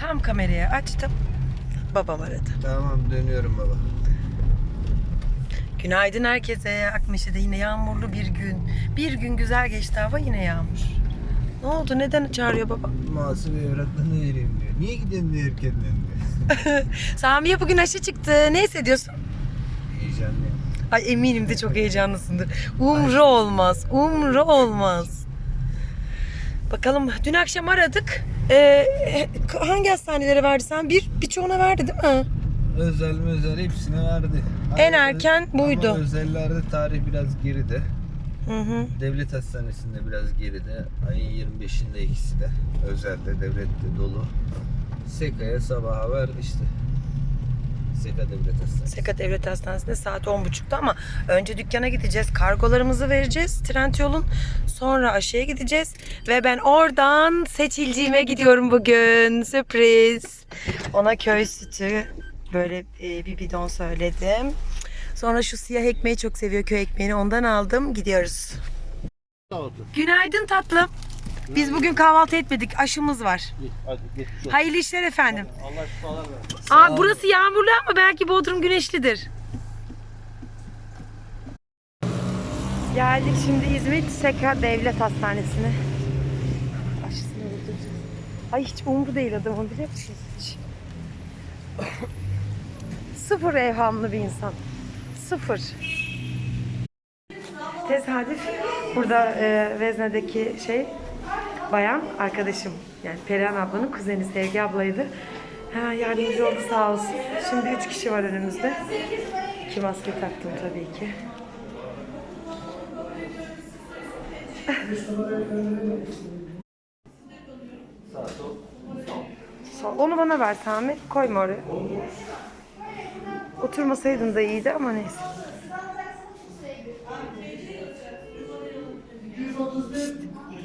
Tam kamerayı açtım. Babam aradı. Tamam dönüyorum baba. Günaydın herkese. Akmeşe'de yine yağmurlu bir gün. Bir gün güzel geçti hava yine yağmur. Ne oldu? Neden çağırıyor baba? Muhasebe evraklarını vereyim diyor. Niye gidiyorsun diyor erkenden diyor. Samiye bugün aşı çıktı. Ne hissediyorsun? Heyecanlıyım. Ay eminim de çok heyecanlısındır. Umru olmaz. Umru olmaz. Bakalım dün akşam aradık. Ee, hangi hastanelere verdi sen? Bir birçoğuna verdi değil mi? Özel mi özel hepsine verdi. En Ama- erken buydu. Ama özellerde tarih biraz geride. Hı hı. Devlet hastanesinde biraz geride. Ayın 25'inde ikisi de. Özelde, devlette dolu. Seka'ya sabaha verdi işte. Seka Devlet Hastanesi. Seka Devlet Hastanesi'nde saat 10.30'da ama önce dükkana gideceğiz. Kargolarımızı vereceğiz Trendyol'un. Sonra aşıya gideceğiz. Ve ben oradan seçilciğime gidiyorum bugün. Sürpriz. Ona köy sütü böyle e, bir bidon söyledim. Sonra şu siyah ekmeği çok seviyor köy ekmeğini. Ondan aldım. Gidiyoruz. Günaydın tatlım. Biz bugün kahvaltı etmedik. Aşımız var. Hadi geçmiş olsun. Hayırlı işler efendim. Allah şifalar versin. Aa, burası yağmurlu ama belki Bodrum güneşlidir. Geldik şimdi İzmit Seka Devlet Hastanesi'ne. Aşısını vurduracağız. Ay hiç umru değil adamın biliyor musunuz hiç? Sıfır evhamlı bir insan. Sıfır. Tesadüf burada e, Vezne'deki şey bayan arkadaşım. Yani Perihan ablanın kuzeni Sevgi ablaydı. Ha, yardımcı oldu sağ olsun. Şimdi üç kişi var önümüzde. İki maske taktım tabii ki. Sol. Onu bana ver Sami. Koyma oraya. Oturmasaydın da iyiydi ama neyse.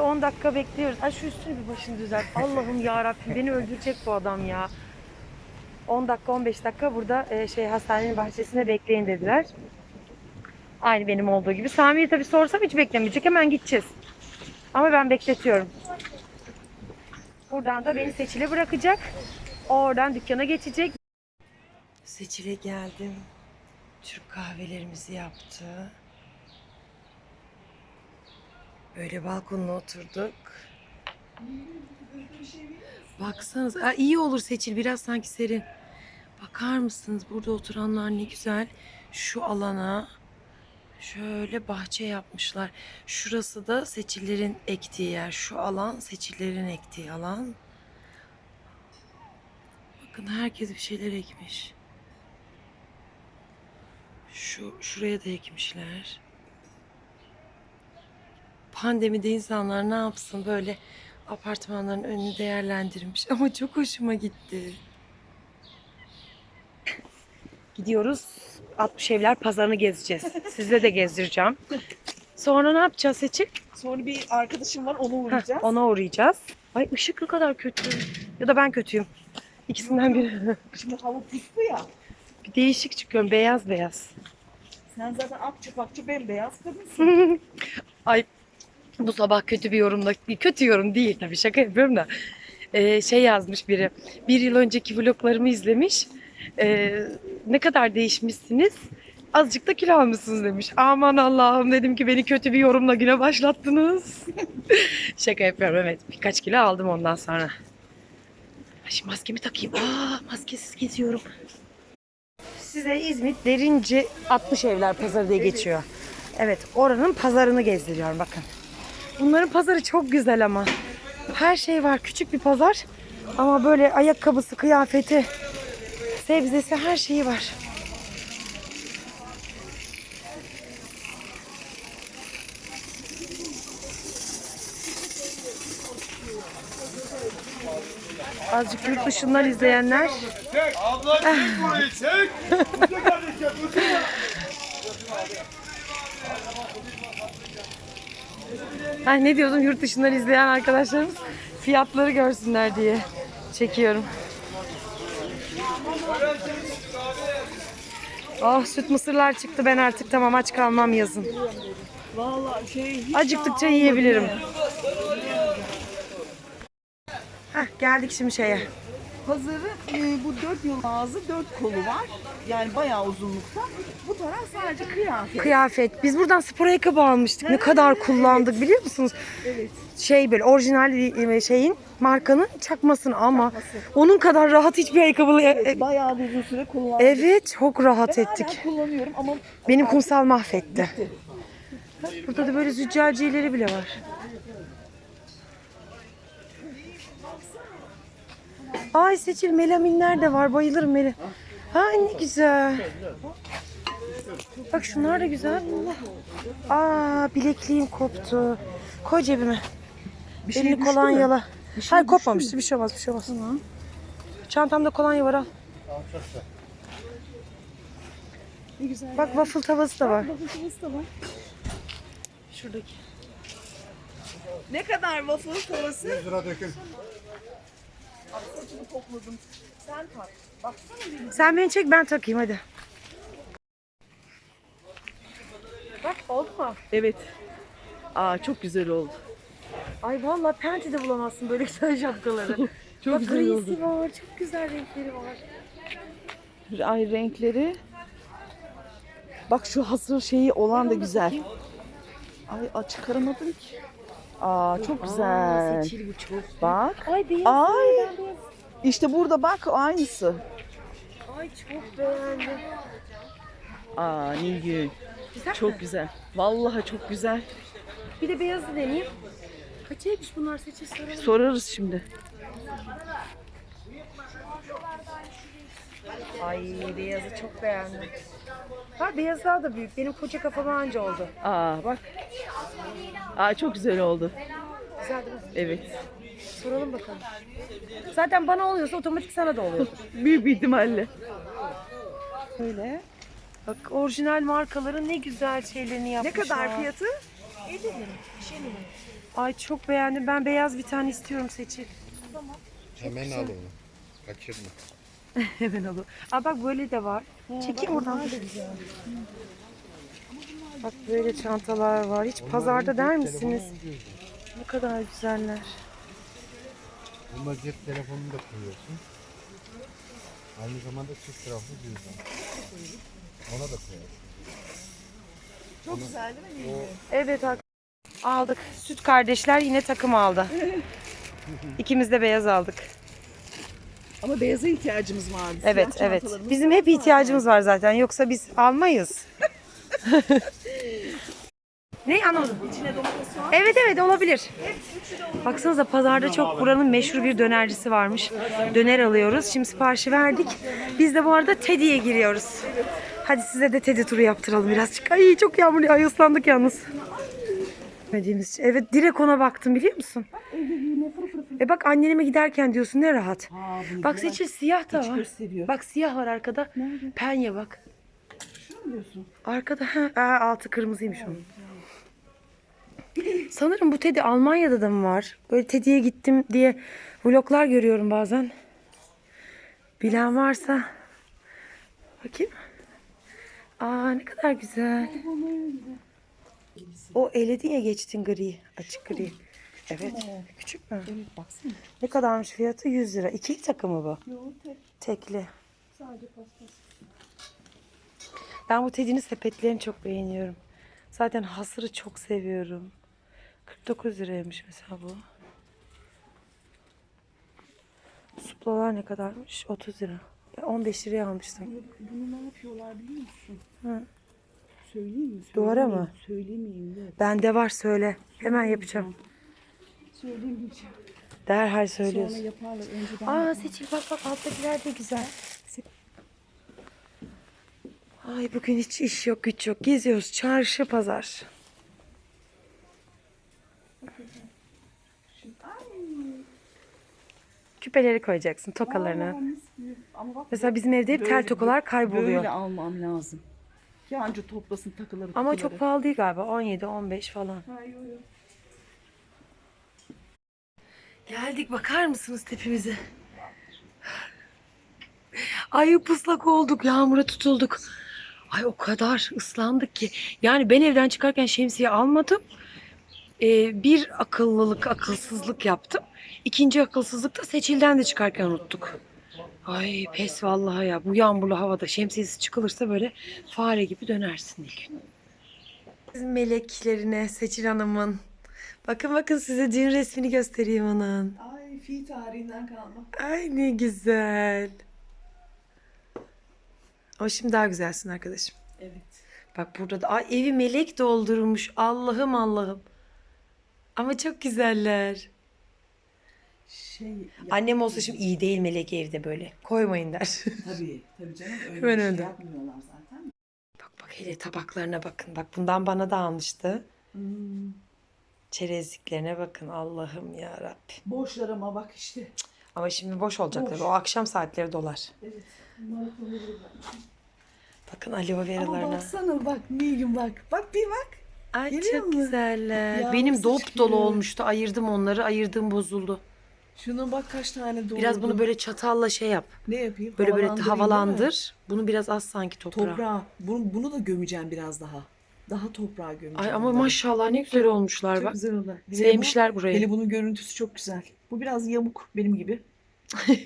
10 dakika bekliyoruz. Ay şu üstünü bir başını düzelt. Allah'ım ya Rabbim beni öldürecek bu adam ya. 10 dakika 15 dakika burada e, şey hastanenin bahçesinde bekleyin dediler. Aynı benim olduğu gibi. Sami'yi tabii sorsam hiç beklemeyecek. Hemen gideceğiz. Ama ben bekletiyorum. Buradan da beni Seçil'e bırakacak. Oradan dükkana geçecek. Seçil'e geldim. Türk kahvelerimizi yaptı. Böyle balkonuna oturduk. Baksanız, Aa, iyi olur Seçil biraz sanki serin. Bakar mısınız burada oturanlar ne güzel. Şu alana şöyle bahçe yapmışlar. Şurası da Seçillerin ektiği yer. Şu alan Seçillerin ektiği alan. Bakın herkes bir şeyler ekmiş. Şu şuraya da ekmişler. Pandemide insanlar ne yapsın böyle apartmanların önünü değerlendirmiş ama çok hoşuma gitti. Gidiyoruz 60 evler pazarını gezeceğiz. Size de gezdireceğim. Sonra ne yapacağız Seçil? Sonra bir arkadaşım var ona Heh, uğrayacağız. ona uğrayacağız. Ay ışık ne kadar kötü. Ya da ben kötüyüm. İkisinden biri. Şimdi hava puslu ya. Bir değişik çıkıyorum beyaz beyaz. Sen zaten akçı pakçı bembeyaz kadınsın. Ay bu sabah kötü bir yorumla, kötü yorum değil tabii şaka yapıyorum da. Ee, şey yazmış biri, bir yıl önceki vloglarımı izlemiş. Ee, ne kadar değişmişsiniz, azıcık da kilo almışsınız demiş. Aman Allah'ım dedim ki beni kötü bir yorumla güne başlattınız. şaka yapıyorum evet, birkaç kilo aldım ondan sonra. Şimdi maskemi takayım. Aa, maskesiz geziyorum. Size İzmit Derince 60 Evler Pazarı diye geçiyor. Evet, oranın pazarını gezdiriyorum bakın. Bunların pazarı çok güzel ama. Her şey var. Küçük bir pazar. Ama böyle ayakkabısı, kıyafeti, sebzesi her şeyi var. Azıcık yurt dışından izleyenler. Abla çek burayı çek. Ay ne diyordum yurt dışından izleyen arkadaşlarımız fiyatları görsünler diye çekiyorum. Oh süt mısırlar çıktı ben artık tamam aç kalmam yazın. Acıktıkça yiyebilirim. Heh, geldik şimdi şeye. Pazarı e, bu dört yol ağzı dört kolu var. Yani bayağı uzunlukta. Bu taraf sadece kıyafet. Kıyafet. Biz buradan spor ayakkabı almıştık. Ne kadar kullandık biliyor musunuz? Evet. Şey böyle orijinal bir şeyin markanın çakmasını ama onun kadar rahat hiçbir ayakkabı. E- Bayağı bir uzun süre kullandım. Evet çok rahat Ben ettik. hala kullanıyorum ama Benim kumsal mahvetti. Burada da böyle züccaciyeleri bile var. Ay Seçil melaminler de var. Bayılırım melamin. Ha ne güzel. Bak şunlar da güzel. Aa bilekliğim koptu. Koy cebime. bir şey Elini düştü mü? kolonyala. Bir şey Hayır düştü kopmamıştı. Bir şey olmaz. Bir şey olmaz. Çantamda kolonya var al. Ne güzel. Bak waffle tavası da var. Waffle da var. Şuradaki. Ne kadar waffle tavası? 100 lira dökün. Saçını topladım. Sen tak. Baksana benim. Sen beni çek ben takayım hadi. Bak oldu mu? Evet. Aa çok güzel oldu. Ay vallahi Penti'de bulamazsın böyle güzel şapkaları. Çok Bak güzel grisi oldu. var, çok güzel renkleri var. Ay renkleri. Bak şu hasır şeyi olan da güzel. Ay çıkaramadım ki. Aa çok güzel. Seçil bu çok. Bak. Ay beyaz. Ay. beyaz. İşte burada bak aynısı. Ay çok beğendim. Aa Nilgün. Güzel Çok mi? güzel. Vallahi çok güzel. Bir de beyazı deneyeyim. Kaçaymış bunlar Seçil soralım. Sorarız şimdi. Ay beyazı çok beğendim. Ha beyaz daha da büyük. Benim koca kafama anca oldu. Aa bak. Aa çok güzel oldu. Güzel değil mi? Evet. Soralım bakalım. Zaten bana oluyorsa otomatik sana da oluyor. Büyük bir ihtimalle. Öyle. Bak orijinal markaların ne güzel şeylerini Ne yapmışlar. kadar fiyatı? Ay çok beğendim. Ben beyaz bir tane istiyorum seçil. Hemen al onu. Kaçırma. Hemen olur. Aa bak böyle de var. Çekeyim oradan. Bak böyle çantalar var. Hiç pazarda der misiniz? Ne kadar güzeller. Bunda cep telefonunu da koyuyorsun. Aynı zamanda çift taraflı cüzdan. Ona da koyarsın. Çok güzel değil mi? Evet ak- aldık. Süt kardeşler yine takım aldı. İkimiz de beyaz aldık. Ama beyaza ihtiyacımız vardı. Evet Siyah evet. çantalarımız Bizim hep ihtiyacımız var zaten. Yoksa biz almayız. ne anlamadım. İçine domates soğan. Evet evet olabilir. Baksanıza pazarda çok buranın meşhur bir dönercisi varmış. Döner alıyoruz. Şimdi siparişi verdik. Biz de bu arada Teddy'ye giriyoruz. Hadi size de Teddy turu yaptıralım birazcık. Ay çok yağmur yağıyor. Ay ıslandık yalnız. Bilmediğimiz için. Evet direkt ona baktım biliyor musun? E bak anneme giderken diyorsun ne rahat. Bak seçil siyah da var. gösteriyor. Bak siyah var arkada. Penye bak. Şunu diyorsun. Arkada ha, altı kırmızıymış onun. Sanırım bu Teddy Almanya'da da mı var? Böyle Teddy'ye gittim diye vloglar görüyorum bazen. Bilen varsa. Bakayım. Aa ne kadar güzel. O eledin ya geçtin gri. Açık gri. Evet. Küçük mü? Evet baksana. Ne kadarmış fiyatı? 100 lira. İkili takımı bu. Yok tek. Tekli. Sadece paspas. Ben bu Teddy'nin sepetlerini çok beğeniyorum. Zaten hasırı çok seviyorum. 49 liraymış mesela bu. Suplalar ne kadarmış? 30 lira. Ben 15 liraya almıştım. Bunu ne yapıyorlar biliyor musun? Hı. Söyleyeyim mi? Duvara mı? Söylemeyeyim. Yok. Bende var söyle. Hemen yapacağım. Söylemeyeceğim. Derhal Sonra söylüyorsun. yaparlar. Önceden Aa seçil bak bak alttakiler de güzel. Ay bugün hiç iş yok güç yok. Geziyoruz çarşı pazar. Küpeleri koyacaksın tokalarını. Aa, Mesela bizim evde hep tel Böyle- tokalar kayboluyor. böyle almam lazım. Ki anca toplasın takıları. Ama kutuları. çok pahalı değil galiba. 17 15 falan. Ha, yo, yo. Geldik bakar mısınız tepemize? Ay puslak olduk, yağmura tutulduk. Ay o kadar ıslandık ki. Yani ben evden çıkarken şemsiye almadım. Ee, bir akıllılık, akılsızlık yaptım. İkinci akılsızlık da seçilden de çıkarken unuttuk. Ay pes vallahi ya. Bu yağmurlu havada şemsiyesi çıkılırsa böyle fare gibi dönersin ilk gün. Meleklerine Seçil Hanım'ın. Bakın bakın size düğün resmini göstereyim onun. Ay fi tarihinden kalma. Ay ne güzel. O şimdi daha güzelsin arkadaşım. Evet. Bak burada da ay, evi melek doldurmuş. Allah'ım Allah'ım. Ama çok güzeller. Şey. Annem olsa şimdi iyi değil melek evde böyle. Koymayın der. Tabii. Tabii canım. Öyle Hemen bir şey yapmıyorlar zaten. bak bak hele tabaklarına bakın. Bak bundan bana da almıştı. Hmm. Çerezliklerine bakın Allah'ım ya Rabbi. Boşlar ama bak işte. Ama şimdi boş olacak Boş. tabii. O akşam saatleri dolar. Evet. Bakın aloe Ama veralarına. baksana bak Nilgün bak. Bak bir bak. Ay Görüyor çok musun? güzeller. Yavrusu Benim dop çıkıyor. dolu olmuştu. Ayırdım onları. Ayırdığım bozuldu. Şuna bak kaç tane doğurdu. Biraz bunu böyle çatalla şey yap. ne yapayım? Böyle böyle havalandır. Bunu biraz az sanki toprağa. Toprağa. Bunu, bunu da gömeceğim biraz daha. Daha toprağa gömeceğim. Ay ama bunları. maşallah ne güzel olmuşlar Çok bak. güzel oldu. Sevmişler bu- burayı. Hele bunun görüntüsü çok güzel. Bu biraz yamuk benim gibi.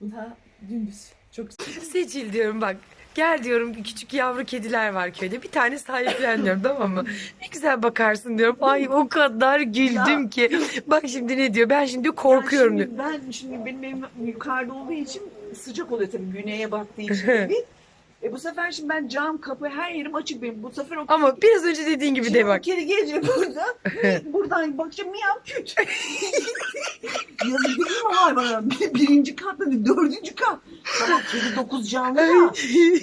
bu da dümdüz. Çok güzel. Seçil diyorum bak. Gel diyorum küçük yavru kediler var köyde. Bir tane sahiplen diyorum tamam mı? Ne güzel bakarsın diyorum. Ay o kadar güldüm ki. Bak şimdi ne diyor? Ben şimdi korkuyorum diyor. Yani şimdi ben şimdi benim evim yukarıda olduğu için sıcak oluyor tabii güneye baktığı için evi. E bu sefer şimdi ben cam kapı her yerim açık benim. Bu sefer o Ama biraz önce dediğin gibi de bak. kedi gelecek burada. buradan bakacağım miyav küt. Yazık değil mi hayvana? Bir- Birinci kat dedi, dördüncü kat. Tamam kedi dokuz canlı ya.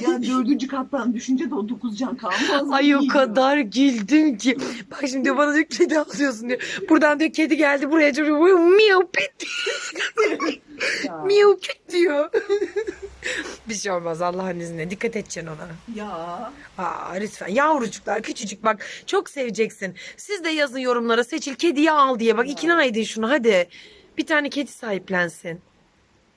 Yani dördüncü kattan düşünce de o dokuz can kalmaz. Ay o kadar güldüm ki. Bak şimdi diyor, bana diyor kedi alıyorsun diyor. Buradan diyor kedi geldi buraya. Miyav. Ya. miyav küt diyor. Bir şey olmaz Allah'ın izniyle. Dikkat edeceksin ona. ya. Aa, lütfen yavrucuklar küçücük bak çok seveceksin. Siz de yazın yorumlara seçil kediyi al diye bak ikna edin şunu hadi. Bir tane kedi sahiplensin.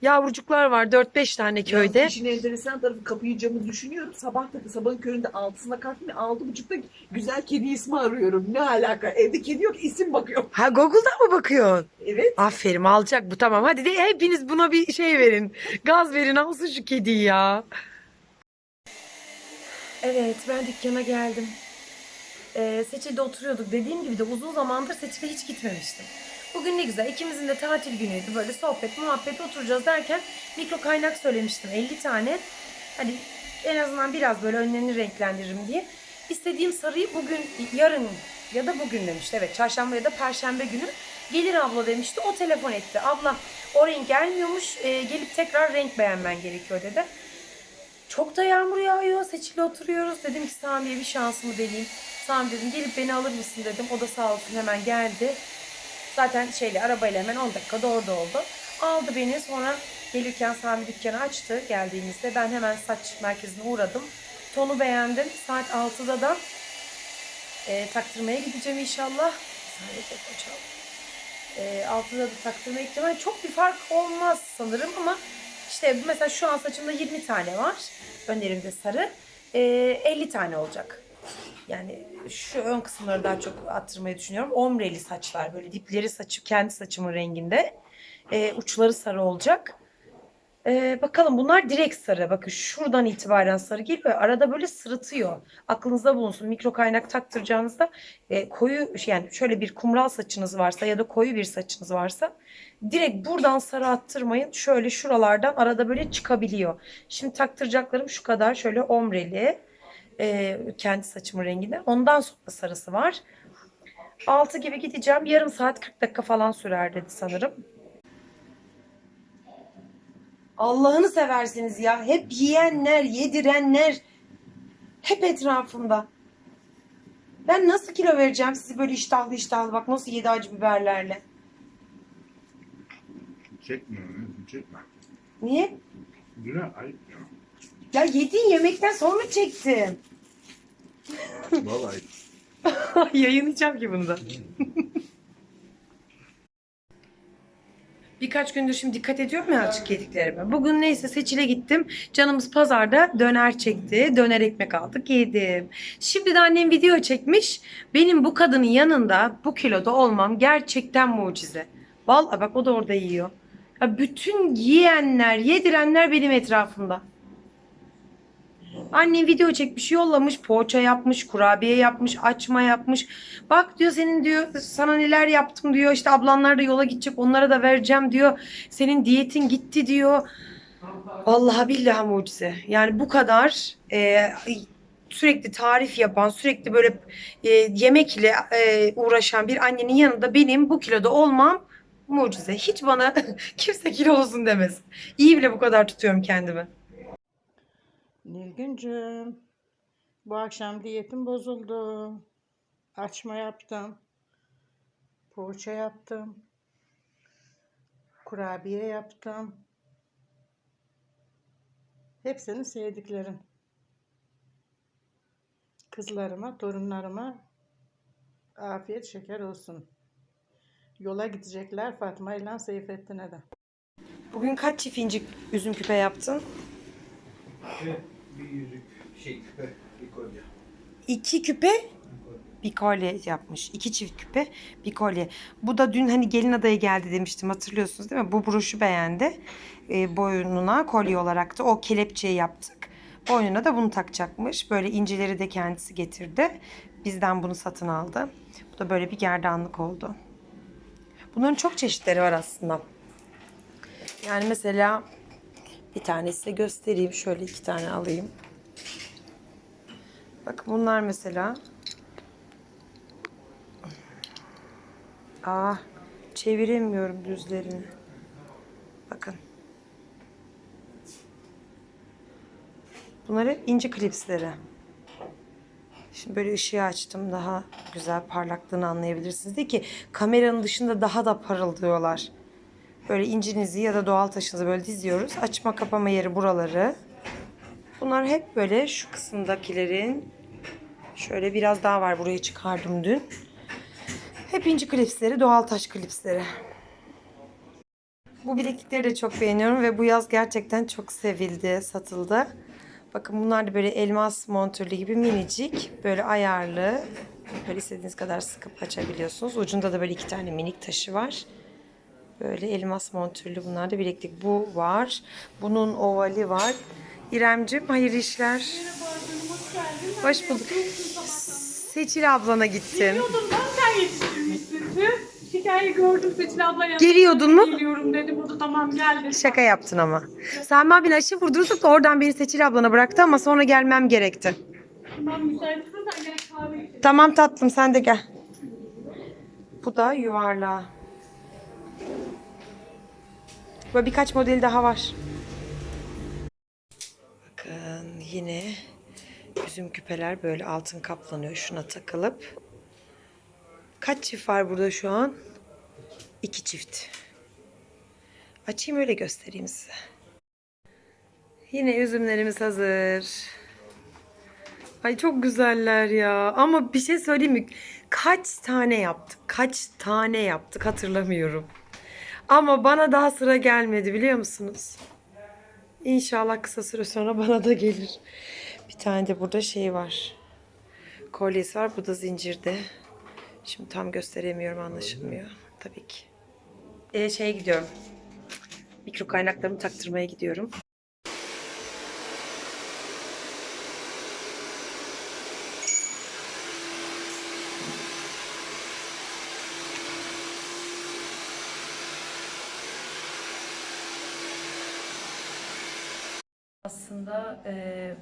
Yavrucuklar var 4-5 tane köyde. Ya, işin enteresan tarafı kapıyı camı düşünüyorum. Sabah da sabahın köründe altısına kalktım. Altı buçukta güzel kedi ismi arıyorum. Ne alaka? Evde kedi yok isim bakıyorum. Ha Google'dan mı bakıyorsun? Evet. Aferin alacak bu tamam. Hadi de hepiniz buna bir şey verin. Gaz verin alsın şu kediyi ya. Evet ben dükkana geldim. Ee, Seçil'de oturuyorduk. Dediğim gibi de uzun zamandır Seçil'e hiç gitmemiştim. Bugün ne güzel ikimizin de tatil günüydü. Böyle sohbet muhabbet oturacağız derken mikro kaynak söylemiştim 50 tane. Hani en azından biraz böyle önlerini renklendiririm diye. İstediğim sarıyı bugün yarın ya da bugün demişti. Evet çarşamba ya da perşembe günü gelir abla demişti. O telefon etti. Abla o renk gelmiyormuş. e, gelip tekrar renk beğenmen gerekiyor dedi. Çok da yağmur yağıyor. Seçili oturuyoruz. Dedim ki Sami'ye bir şansımı deneyeyim. Sami dedim gelip beni alır mısın dedim. O da sağ olsun hemen geldi. Zaten şeyle arabayla hemen 10 dakikada orada oldu. Aldı beni sonra gelirken Sami dükkanı açtı geldiğimizde. Ben hemen saç merkezine uğradım. Tonu beğendim. Saat 6'da da e, taktırmaya gideceğim inşallah. Sadece. E, 6'da da taktırmaya gideceğim. Çok bir fark olmaz sanırım ama işte mesela şu an saçımda 20 tane var. Önlerimde sarı. E, 50 tane olacak. Yani şu ön kısımları daha çok attırmayı düşünüyorum. Omreli saçlar böyle dipleri saçı kendi saçımın renginde. Ee, uçları sarı olacak. Ee, bakalım bunlar direkt sarı. Bakın şuradan itibaren sarı geliyor. Arada böyle sırıtıyor. Aklınızda bulunsun. Mikro kaynak taktıracağınızda e, koyu yani şöyle bir kumral saçınız varsa ya da koyu bir saçınız varsa direkt buradan sarı attırmayın. Şöyle şuralardan arada böyle çıkabiliyor. Şimdi taktıracaklarım şu kadar şöyle omreli. E, kendi saçımın renginde. Ondan sonra sarısı var. 6 gibi gideceğim. Yarım saat 40 dakika falan sürer dedi sanırım. Allah'ını seversiniz ya. Hep yiyenler, yedirenler hep etrafımda. Ben nasıl kilo vereceğim sizi böyle iştahlı iştahlı bak nasıl yedi acı biberlerle. Çekmiyorum, çekme. Niye? Günah ayıp ya. Ya yediğin yemekten sonra çektim. Vallahi. Yayınlayacağım ki bunu da. Birkaç gündür şimdi dikkat ediyorum ya açık yediklerime. Bugün neyse seçile gittim. Canımız pazarda döner çekti. Döner ekmek aldık yedim. Şimdi de annem video çekmiş. Benim bu kadının yanında bu kiloda olmam gerçekten mucize. Vallahi bak o da orada yiyor. Ya bütün yiyenler, yedirenler benim etrafımda. Annem video çekmiş, yollamış, poğaça yapmış, kurabiye yapmış, açma yapmış. Bak diyor senin diyor sana neler yaptım diyor. İşte ablanlar da yola gidecek onlara da vereceğim diyor. Senin diyetin gitti diyor. Vallahi billahi mucize. Yani bu kadar e, sürekli tarif yapan, sürekli böyle e, yemek ile e, uğraşan bir annenin yanında benim bu kiloda olmam mucize. Hiç bana kimse kilolusun demesin. İyi bile bu kadar tutuyorum kendimi. Nilgüncüm, bu akşam diyetim bozuldu. Açma yaptım. Poğaça yaptım. Kurabiye yaptım. Hepsini sevdiklerim. Kızlarıma, torunlarıma afiyet şeker olsun. Yola gidecekler Fatma ile Seyfettin'e de. Bugün kaç çift incik üzüm küpe yaptın? Bir yüzük şey küpe, bir kolye. İki küpe bir kolye yapmış. İki çift küpe bir kolye. Bu da dün hani gelin adaya geldi demiştim hatırlıyorsunuz değil mi? Bu broşu beğendi. E, boynuna kolye olarak da o kelepçeyi yaptık. Boynuna da bunu takacakmış. Böyle incileri de kendisi getirdi. Bizden bunu satın aldı. Bu da böyle bir gerdanlık oldu. Bunların çok çeşitleri var aslında. Yani mesela bir tanesi de göstereyim. Şöyle iki tane alayım. Bakın bunlar mesela. Ah, çeviremiyorum düzlerini. Bakın. Bunlar hep inci klipsleri. Şimdi böyle ışığı açtım. Daha güzel parlaklığını anlayabilirsiniz. Değil ki kameranın dışında daha da parıldıyorlar. Böyle incinizi ya da doğal taşınızı böyle diziyoruz. Açma kapama yeri buraları. Bunlar hep böyle şu kısımdakilerin şöyle biraz daha var burayı çıkardım dün. Hep inci klipsleri, doğal taş klipsleri. Bu bileklikleri de çok beğeniyorum ve bu yaz gerçekten çok sevildi, satıldı. Bakın bunlar da böyle elmas montürlü gibi minicik, böyle ayarlı. Böyle istediğiniz kadar sıkıp açabiliyorsunuz. Ucunda da böyle iki tane minik taşı var. Böyle elmas montürlü bunlar da bileklik. Bu var. Bunun ovali var. İremcim hayırlı işler. Hoş bulduk. Seçil ablana gittim. Biliyordum ben sen yetiştirmişsin. Hikayeyi gördüm Seçil abla yanına. Geliyordun mu? Geliyorum dedi. Bu da tamam gel dedi. Şaka yaptın ama. Sami abin aşı vurdurduk da oradan beni Seçil ablana bıraktı ama sonra gelmem gerekti. Tamam müsait sen gerek kahve içelim. Tamam tatlım sen de gel. Bu da yuvarlağı. Böyle birkaç modeli daha var. Bakın yine üzüm küpeler böyle altın kaplanıyor şuna takılıp. Kaç çift var burada şu an? İki çift. Açayım öyle göstereyim size. Yine üzümlerimiz hazır. Ay çok güzeller ya. Ama bir şey söyleyeyim mi? Kaç tane yaptık? Kaç tane yaptık hatırlamıyorum. Ama bana daha sıra gelmedi biliyor musunuz? İnşallah kısa süre sonra bana da gelir. Bir tane de burada şey var. Kolyesi var. Bu da zincirde. Şimdi tam gösteremiyorum anlaşılmıyor. Tabii ki. Ee, şeye gidiyorum. Mikro kaynaklarımı taktırmaya gidiyorum. Aslında e,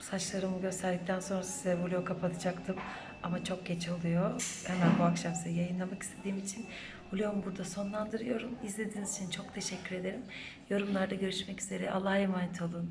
saçlarımı gösterdikten sonra size vlog kapatacaktım. Ama çok geç oluyor. Hemen bu akşam size yayınlamak istediğim için vlogumu burada sonlandırıyorum. İzlediğiniz için çok teşekkür ederim. Yorumlarda görüşmek üzere. Allah'a emanet olun.